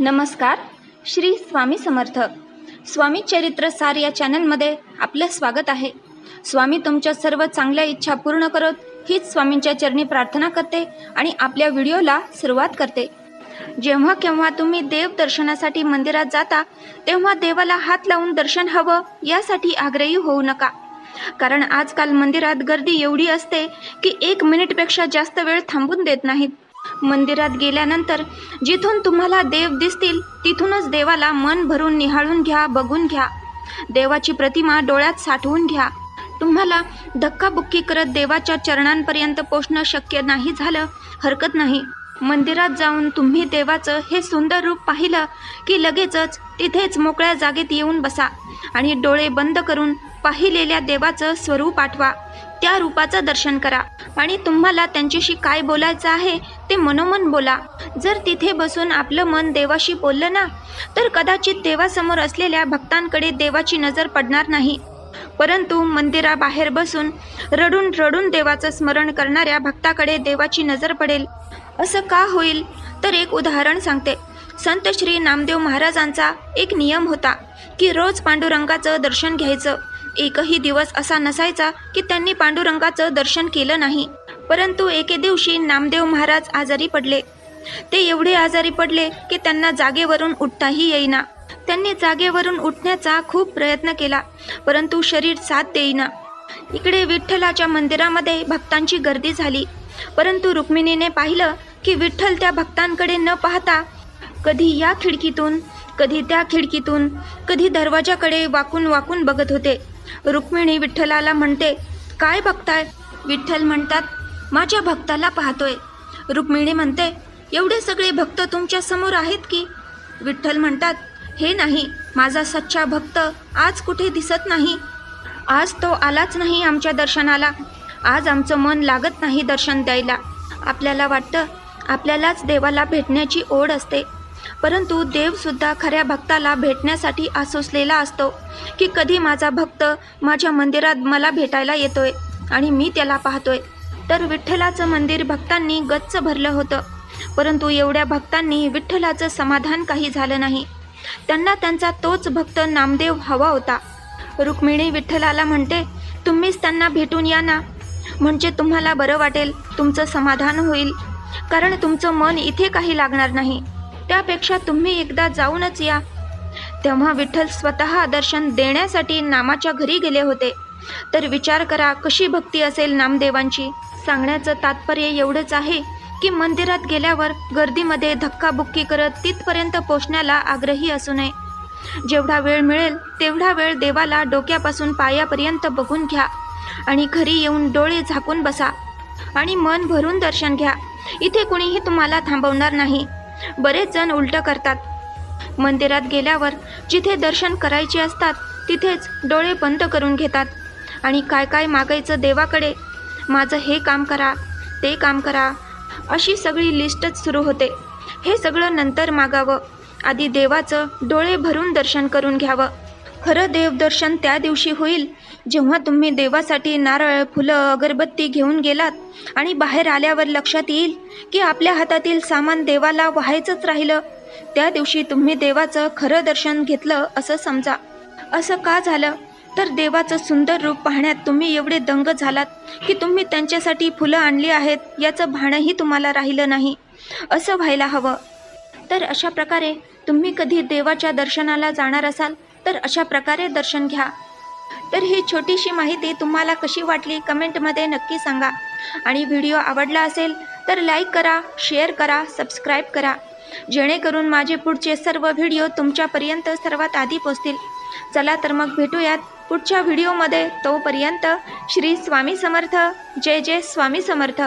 नमस्कार. श्री स्वामी समर्थ. स्वामी चरित्र सार या चॅनलमध्ये आपलं स्वागत आहे. स्वामी तुमच्या सर्व चांगल्या इच्छा पूर्ण करत हीच स्वामींच्या चरणी प्रार्थना करते आणि आपल्या व्हिडिओला सुरुवात करते. जेव्हा केव्हा तुम्ही देव दर्शनासाठी मंदिरात जाता तेव्हा देवाला हात लावून दर्शन हवं यासाठी आग्रही होऊ नका. कारण आजकाल मंदिरात गर्दी एवढी असते की एक मिनिटपेक्षा जास्त वेळ थांबून देत नाहीत. मंदिरात गेल्यानंतर जिथून तुम्हाला देव दिसतील तिथूनच देवाला मन भरून निहाळून घ्या बघून घ्या. देवाची प्रतिमा डोळ्यात साठवून घ्या. तुम्हाला धक्काबुक्की करत देवाच्या चरणांपर्यंत पोचणं शक्य नाही झालं हरकत नाही. मंदिरात जाऊन तुम्ही देवाचं हे सुंदर रूप पाहिलं की लगेचच तिथेच मोकळ्या जागेत येऊन बसा आणि डोळे बंद करून पाहिलेल्या देवाचं स्वरूप आठवा त्या रूपाचं दर्शन करा आणि तुम्हाला त्यांच्याशी काय बोलायचं आहे ते मनोमन बोला जर तिथे बसून आपलं मन देवाशी बोललं ना तर कदाचित देवासमोर असलेल्या भक्तांकडे देवाची नजर पडणार नाही. परंतु मंदिराबाहेर बसून रडून रडून देवाचं स्मरण करणाऱ्या भक्ताकडे देवाची नजर पडेल. असं का होईल? तर एक उदाहरण सांगते. संत श्री नामदेव महाराजांचा एक नियम होता की रोज पांडुरंगाचं दर्शन घ्यायचं. एकही दिवस असा नसायचा की त्यांनी पांडुरंगाचं दर्शन केलं नाही. परंतु एके दिवशी नामदेव महाराज आजारी पडले. ते एवढे आजारी पडले की त्यांना जागेवरून उठताही येईना. त्यांनी जागेवरून उठण्याचा खूप प्रयत्न केला परंतु शरीर साथ देईना. इकडे विठ्ठलाच्या मंदिरामध्ये भक्तांची गर्दी झाली. परंतु रुक्मिणीने पाहिलं की विठ्ठल त्या भक्तांकडे न पाहता कधी या खिडकीतून कधी त्या खिडकीतून कधी दरवाजाकडे वाकून वाकून बघत होते. रुक्मिणी विठ्ठलाला म्हणते काय बघताय? विठ्ठल म्हणतात माझ्या भक्ताला पाहतोय. रुक्मिणी म्हणते एवढे सगळे भक्त तुमच्यासमोर आहेत की? विठ्ठल म्हणतात हे नाही माझा सच्चा भक्त आज कुठे दिसत नाही. आज तो आलाच नाही आमच्या दर्शनाला. आज आमचं मन लागत नाही दर्शन द्यायला. आपल्याला वाटतं आपल्यालाच देवाला भेटण्याची ओढ असते. परंतु देवसुद्धा खऱ्या भक्ताला भेटण्यासाठी आसोसलेला असतो की कधी माझा भक्त माझ्या मंदिरात मला भेटायला येतोय आणि मी त्याला पाहतोय. तर विठ्ठलाचं मंदिर भक्तांनी गच्च भरलं होतं. परंतु एवढ्या भक्तांनी विठ्ठलाचं समाधान काही झालं नाही. त्यांना त्यांचा तोच भक्त नामदेव हवा होता. रुक्मिणी विठ्ठलाला म्हणते तुम्हीच त्यांना भेटून या ना. म्हणजे तुम्हाला बरं वाटेल तुमचं समाधान होईल. कारण तुमचं मन इथे काही लागणार नाही. त्यापेक्षा तुम्ही एकदा जाऊनच या. तेव्हा विठ्ठल स्वतः दर्शन देण्यासाठी नामाच्या घरी गेले होते. तर विचार करा कशी भक्ती असेल नामदेवांची? सांगण्याचं तात्पर्य एवढंच आहे की मंदिरात गेल्यावर गर्दीमध्ये धक्काबुक्की करत तिथपर्यंत पोचण्याला आग्रही असू नये. जेवढा वेळ मिळेल तेवढा वेळ देवाला डोक्यापासून पायापर्यंत बघून घ्या आणि घरी येऊन डोळे झाकून बसा आणि मन भरून दर्शन घ्या. इथे कुणीही तुम्हाला थांबवणार नाही. बरेच जण उलटं करतात. मंदिरात गेल्यावर जिथे दर्शन करायचे असतात तिथेच डोळे बंद करून घेतात. आणि काय काय मागायचं देवाकडे? माझं हे काम करा ते काम करा. अशी सगळी लिस्टच सुरू होते. हे सगळं नंतर मागावं. आधी देवाचं डोळे भरून दर्शन करून घ्यावं. खरं देवदर्शन त्या दिवशी होईल जेव्हा तुम्ही देवासाठी नारळ फुलं अगरबत्ती घेऊन गेलात आणि बाहेर आल्यावर लक्षात येईल की आपल्या हातातील सामान देवाला व्हायचंच राहिलं. त्या दिवशी तुम्ही देवाचं खरं दर्शन घेतलं असं समजा. असं का झालं? तर देवाचं सुंदर रूप पाहण्यात तुम्ही एवढे दंग झालात की तुम्ही त्यांच्यासाठी फुलं आणली आहेत याचं भाणही तुम्हाला राहिलं नाही. असं व्हायला हवं. तर अशा प्रकारे तुम्ही कधी देवाच्या दर्शनाला जाणार असाल तर अशा प्रकारे दर्शन घ्या. तर ही छोटीशी माहिती तुम्हाला कशी वाटली कमेंटमध्ये नक्की सांगा. आणि व्हिडिओ आवडला असेल तर लाईक करा शेअर करा सबस्क्राईब करा. जेणेकरून माझे पुढचे सर्व व्हिडिओ तुमच्यापर्यंत सर्वात आधी पोचतील चला तर मग भेटूयात. पुढच्या व्हिडिओमध्ये तोपर्यंत श्री स्वामी समर्थ. जय जय स्वामी समर्थ.